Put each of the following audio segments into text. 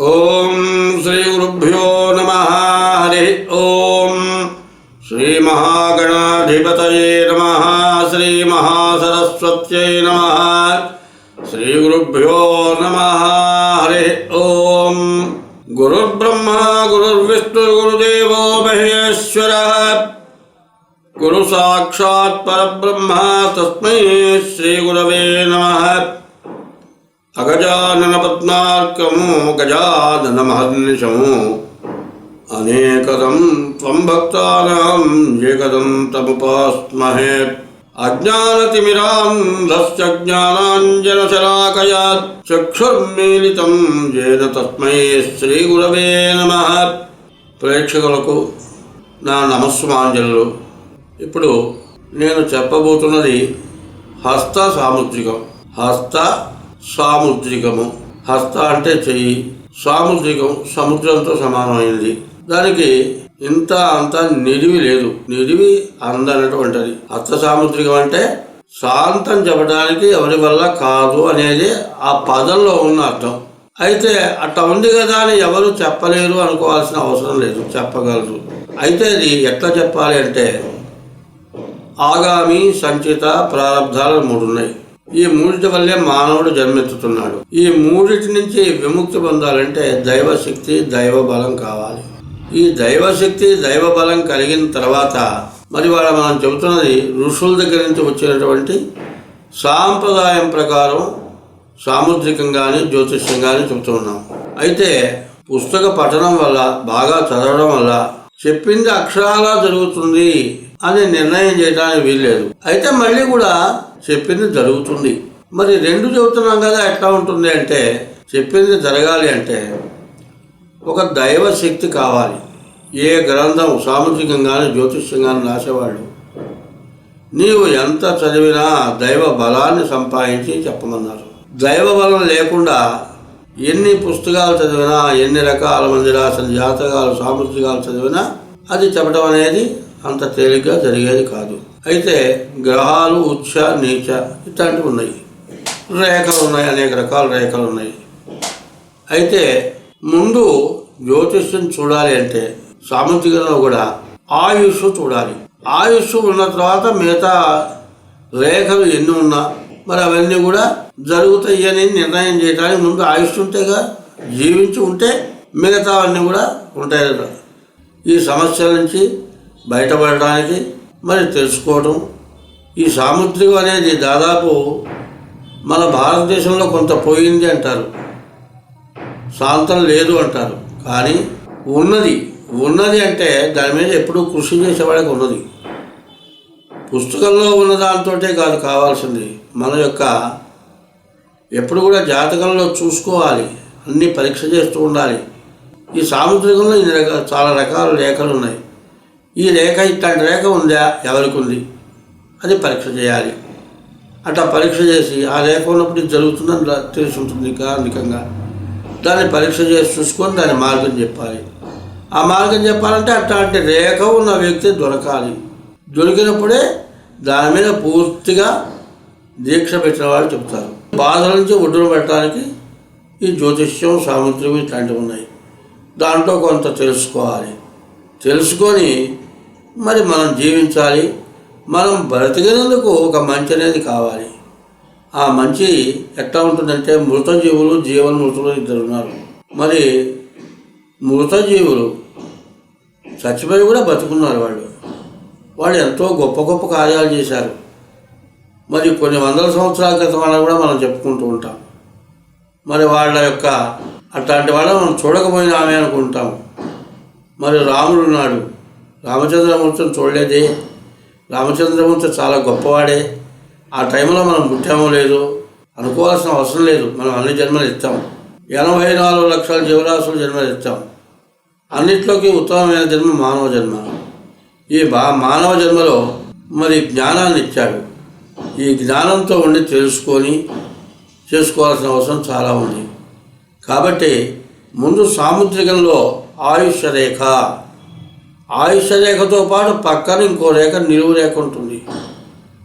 ॐ श्रीगुरुभ्यो नमः। हरि ॐ श्रीमहागणाधिपतये नमः। श्रीमहासरस्वत्यै नम। श्रीगुभ्यो नम। हरि ॐ गुरुर्ब्रह्मा महेश्वर। महेश्वरः गुरुसाक्षात् परब्रह्म, तस्मै श्रीगुरवे नमः। అగజానన పద్మార్కము గజానన మహర్నిశము అనేకదం త్వం భక్తానాం ఏకదం తముపాస్మహే అజ్ఞానతిమిరాంధస్య జ్ఞానాంజనశలాకయా చక్షుర్మీలితం జేన తస్మై శ్రీగురవే నమ ప్రేక్షకులకు నా నమస్సుమాంజలు ఇప్పుడు నేను చెప్పబోతున్నది హస్త సాముద్రికం. హస్త సాముద్రికము హస్త అంటే చెయ్యి. సాముద్రికం సముద్రంతో సమానమైనది దానికి ఇంత అంత నిడివి లేదు. నిడివి అందనటువంటిది. హస్త సాముద్రికం అంటే శాంతం చెప్పడానికి ఎవరి వల్ల కాదు అనేది ఆ పదంలో ఉన్న అర్థం. అయితే అట్ట ఉంది కదా అని ఎవరు చెప్పలేరు అనుకోవాల్సిన అవసరం లేదు. చెప్పగలరు. అయితే ఇది ఎట్లా చెప్పాలి అంటే ఆగామి సంచిత ప్రారంధాలు మూడు ఉన్నాయి ఈ మూడిటి వల్లే మానవుడు జన్మెత్తుతున్నాడు. ఈ మూడిటి నుంచి విముక్తి పొందాలంటే దైవశక్తి దైవ బలం కావాలి. ఈ దైవశక్తి దైవ బలం కలిగిన తర్వాత మరి వాళ్ళ మనం చెబుతున్నది ఋషుల దగ్గర నుంచి వచ్చినటువంటి సాంప్రదాయం ప్రకారం సాముద్రికం కానీ జ్యోతిష్యం కానీ చెబుతూ ఉన్నాం. అయితే పుస్తక పఠనం వల్ల బాగా చదవడం వల్ల చెప్పింది అక్షరాలా జరుగుతుంది అని నిర్ణయం చేయడానికి వీల్లేదు. అయితే మళ్ళీ కూడా చెప్పింది జరుగుతుంది. మరి రెండు చెబుతున్నాం కదా ఎట్లా ఉంటుంది అంటే చెప్పింది జరగాలి అంటే ఒక దైవ శక్తి కావాలి. ఏ గ్రంథం సాముద్రికంగానే జ్యోతిష్యంగానే రాసేవాళ్ళు నీవు ఎంత చదివినా దైవ బలాన్ని సంపాదించి చెప్పమన్నారు. దైవ బలం లేకుండా ఎన్ని పుస్తకాలు చదివినా ఎన్ని రకాల మంది రాసిన జాతకాలు సాముద్రికాలు చదివినా అది చెప్పడం అనేది అంత తేలిగ్గా జరిగేది కాదు. అయితే గ్రహాలు ఉచ్చ నీచ ఇట్లాంటివి ఉన్నాయి. రేఖలు ఉన్నాయి అనేక రకాల రేఖలు ఉన్నాయి. అయితే ముందు జ్యోతిష్యం చూడాలి అంటే సాముద్రికంలో కూడా ఆయుష్ చూడాలి. ఆయుష్ ఉన్న తర్వాత మిగతా రేఖలు ఎన్ని ఉన్నా మరి అవన్నీ కూడా జరుగుతాయి అని నిర్ణయం చేయడానికి ముందు ఆయుష్ ఉంటేగా జీవించి ఉంటే మిగతా అన్నీ కూడా ఉంటాయి ఈ సమస్యల నుంచి బయటపడడానికి మరి తెలుసుకోవడం ఈ సాముద్రికం అనేది దాదాపు మన భారతదేశంలో కొంత పోయింది అంటారు. శాంతం లేదు అంటారు. కానీ ఉన్నది ఉన్నది అంటే దాని మీద ఎప్పుడూ కృషి చేసేవాడికి ఉన్నది. పుస్తకంలో ఉన్న దాంతో కాదు కావాల్సింది. మన యొక్క ఎప్పుడు కూడా జాతకంలో చూసుకోవాలి. అన్ని పరీక్ష చేస్తూ ఉండాలి. ఈ సాముద్రికంలో ఇన్ని రకాల చాలా రకాల లేఖలు ఉన్నాయి. ఈ రేఖ ఇట్లాంటి రేఖ ఉందా? ఎవరికి ఉంది అది పరీక్ష చేయాలి. అట్లా పరీక్ష చేసి ఆ రేఖ ఉన్నప్పుడు ఇది జరుగుతుందని తెలిసి ఉంటుంది కారణికంగా దాన్ని పరీక్ష చేసి చూసుకొని దాని మార్గం చెప్పాలి. ఆ మార్గం చెప్పాలంటే అట్లాంటి రేఖ ఉన్న వ్యక్తి దొరకాలి. దొరికినప్పుడే దాని మీద పూర్తిగా దీక్ష పెట్టిన వాళ్ళు చెప్తారు. బాధల నుంచి ఒడ్డున పెట్టడానికి ఈ జ్యోతిష్యం సాముద్రం ఇట్లాంటివి ఉన్నాయి. దాంట్లో కొంత తెలుసుకోవాలి. తెలుసుకొని మరి మనం జీవించాలి మనం బ్రతికినందుకు ఒక మంచి అనేది కావాలి. ఆ మంచి ఎట్లా ఉంటుందంటే మృత జీవులు జీవన మృతులు ఇద్దరు ఉన్నారు. మరి మృత జీవులు చచ్చిపోయి కూడా బతుకున్నారు వాళ్ళు. వాళ్ళు ఎంతో గొప్ప గొప్ప కార్యాలు చేశారు. మరి కొన్ని వందల సంవత్సరాల క్రితం వాళ్ళని కూడా మనం చెప్పుకుంటూ ఉంటాం. మరి వాళ్ళ యొక్క అట్లాంటి వాళ్ళని మనం చూడకపోయినామే ఆమె అనుకుంటాం. మరి రాముడు ఉన్నాడు. రామచంద్రమూర్తిని చూడలేదే. రామచంద్రమూర్తి చాలా గొప్పవాడే. ఆ టైంలో మనం పుట్టామో లేదు అనుకోవాల్సిన అవసరం లేదు. మనం అన్ని జన్మలు ఇస్తాం ఎనభై నాలుగు లక్షల జీవరాశులు జన్మలు ఇస్తాం అన్నిట్లోకి ఉత్తమమైన జన్మ మానవ జన్మ. ఈ బా మానవ జన్మలో మరి జ్ఞానాన్ని ఇచ్చాడు. ఈ జ్ఞానంతో ఉండి తెలుసుకొని చేసుకోవాల్సిన అవసరం చాలా ఉంది. కాబట్టి ముందు సాముద్రికంలో ఆయుష్ రేఖ. ఆయుష రేఖతో పాటు పక్కన ఇంకో రేఖ నిలువు రేఖ ఉంటుంది.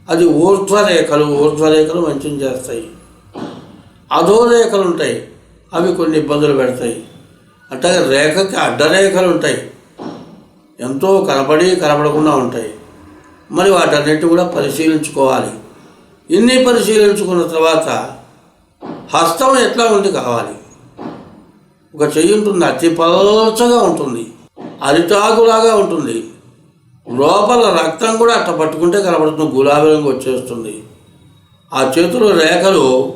అది ఊర్ధ్వరేఖలు రేఖలు ఊర్ధ్వ రేఖలు మంచిని చేస్తాయి. అధో రేఖలు ఉంటాయి. అవి కొన్ని ఇబ్బందులు పెడతాయి. అట్లాగే రేఖకి అడ్డరేఖలు ఉంటాయి. ఎంతో కనపడి కనపడకుండా ఉంటాయి. మరి వాటన్నిటిని కూడా పరిశీలించుకోవాలి. ఇన్ని పరిశీలించుకున్న తర్వాత హస్తం ఎట్లా ఉంది కావాలి? ఒక చెయ్యి ఉంటుంది అతి పలచగా ఉంటుంది. అరిటాకులాగా ఉంటుంది. లోపల రక్తం కూడా అట్ట పట్టుకుంటే కనబడుతుంది గులాబీ రంగు వచ్చేస్తుంది. ఆ చేతుల రేఖలు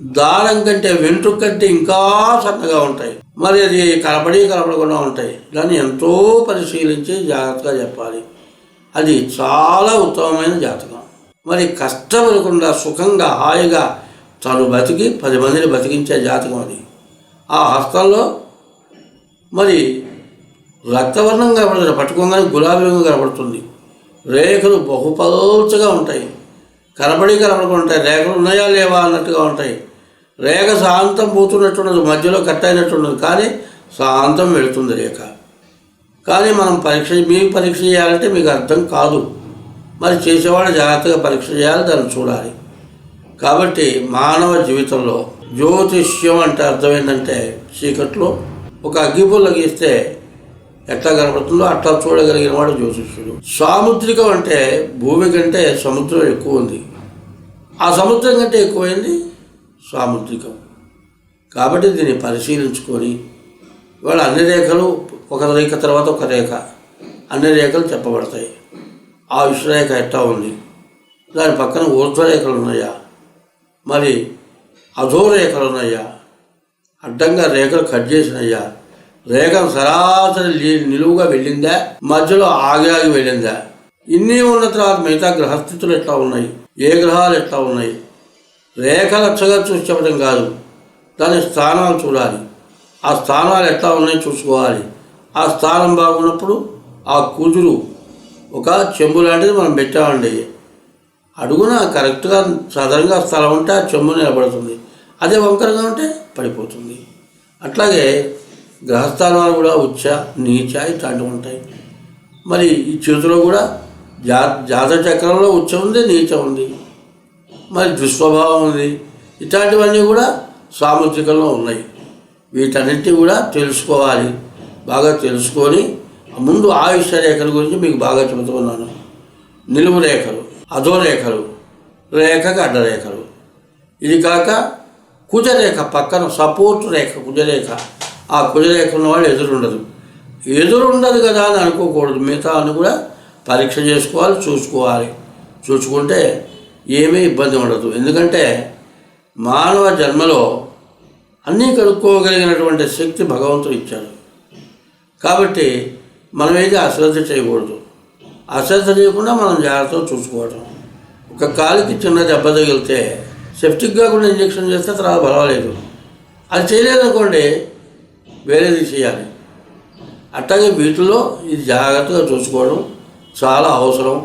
దారం కంటే వెంట్రుక కంటే ఇంకా సన్నగా ఉంటాయి. మరి అది కనపడి కనపడకుండా ఉంటాయి. దాన్ని ఎంతో పరిశీలించి జాగ్రత్తగా చెప్పాలి. అది చాలా ఉత్తమమైన జాతకం. మరి కష్టపడకుండా సుఖంగా హాయిగా తను బతికి పది మందిని బతికించే జాతకం అది. ఆ హస్తంలో మరి రక్తవర్ణం కనబడుతుంది పట్టుకోగానే గులాబీ రంగు కనబడుతుంది. రేఖలు బహుపల్చగా ఉంటాయి. కనబడి కనబడకుండా ఉంటాయి. రేఖలు ఉన్నాయా లేవా అన్నట్టుగా ఉంటాయి. రేఖ శాంతం పోతున్నట్టున్నది మధ్యలో కట్ అయినట్టున్నది. కానీ శాంతం వెళుతుంది రేఖ. కానీ మనం పరీక్ష మీ పరీక్ష చేయాలంటే మీకు అర్థం కాదు. మరి చేసేవాడు జాగ్రత్తగా పరీక్ష చేయాలి దాన్ని చూడాలి. కాబట్టి మానవ జీవితంలో జ్యోతిష్యం అంటే అర్థం ఏంటంటే చీకట్లో ఒక అగ్గిపుల్ల గీస్తే ఎట్లా కనబడుతుందో అట్లా చూడగలిగిన వాడు జ్యోతిష్యుడు. సాముద్రికం అంటే భూమి కంటే సముద్రం ఎక్కువ ఉంది. ఆ సముద్రం కంటే ఎక్కువైంది సాముద్రికం. కాబట్టి దీన్ని పరిశీలించుకొని ఇవాళ అన్ని రేఖలు ఒక రేఖ తర్వాత ఒక రేఖ. అన్ని రేఖలు చెప్పబడతాయి. ఆ విశ్వరేఖ ఎట్టా ఉంది? దాని పక్కన ఊర్ధ్వరేఖలు ఉన్నాయా? మరి అధోరేఖలు ఉన్నాయా? అడ్డంగా రేఖలు కట్ చేసినయ్యా రేఖ సరాసరి నిలువుగా వెళ్ళిందా? మధ్యలో ఆగి ఆగి వెళ్ళిందా? ఇన్ని ఉన్న తర్వాత మిగతా గ్రహస్థితులు ఎట్లా ఉన్నాయి? ఏ గ్రహాలు ఎట్లా ఉన్నాయి? రేఖ లక్షగా చూసి చెప్పడం కాదు. దాని స్థానాలు చూడాలి. ఆ స్థానాలు ఎట్లా ఉన్నాయో చూసుకోవాలి. ఆ స్థానం బాగున్నప్పుడు ఆ కుదురు ఒక చెంబు లాంటిది మనం పెట్టామండి. అడుగున కరెక్ట్గా సదరంగా స్థలం ఉంటే ఆ చెంబు నిలబడుతుంది. అదే వంకరగా ఉంటే పడిపోతుంది. అట్లాగే గ్రహస్థానాలు కూడా ఉచ్చ నీచ ఇట్లాంటివి ఉంటాయి. మరి ఈ చేతిలో కూడా జా జాత చక్రంలో ఉచ్చ ఉంది నీచ ఉంది. మరి దుస్వభావం ఉంది. ఇట్లాంటివన్నీ కూడా సాముద్రికంలో ఉన్నాయి. వీటన్నిటిని కూడా తెలుసుకోవాలి. బాగా తెలుసుకొని ముందు ఆయుష రేఖల గురించి మీకు బాగా చెబుతున్నాను. నిలువు రేఖలు అధో రేఖలు రేఖకు అడ్డరేఖలు ఇది కాక కుజరేఖ పక్కన సపోర్ట్ రేఖ కుజరేఖ. ఆ కుజరేఖ వాళ్ళు ఎదురుండదు. ఎదురుండదు కదా అని అనుకోకూడదు. మిగతా అని కూడా పరీక్ష చేసుకోవాలి చూసుకోవాలి. చూసుకుంటే ఏమీ ఇబ్బంది ఉండదు. ఎందుకంటే మానవ జన్మలో అన్నీ కనుక్కోగలిగినటువంటి శక్తి భగవంతుడు ఇచ్చాడు. కాబట్టి మనం అశ్రద్ధ చేయకూడదు. అశ్రద్ధ చేయకుండా మనం జాగ్రత్తగా చూసుకోవటం. ఒక కాలికి చిన్న దెబ్బ తగిలితే సెప్టిక్గా కూడా ఇంజక్షన్ చేస్తే తర్వాత పర్వాలేదు. అది చేయలేదనుకోండి వేరేది చేయాలి. అట్లాగే వీటిలో ఇది జాగ్రత్తగా చూసుకోవడం చాలా అవసరం.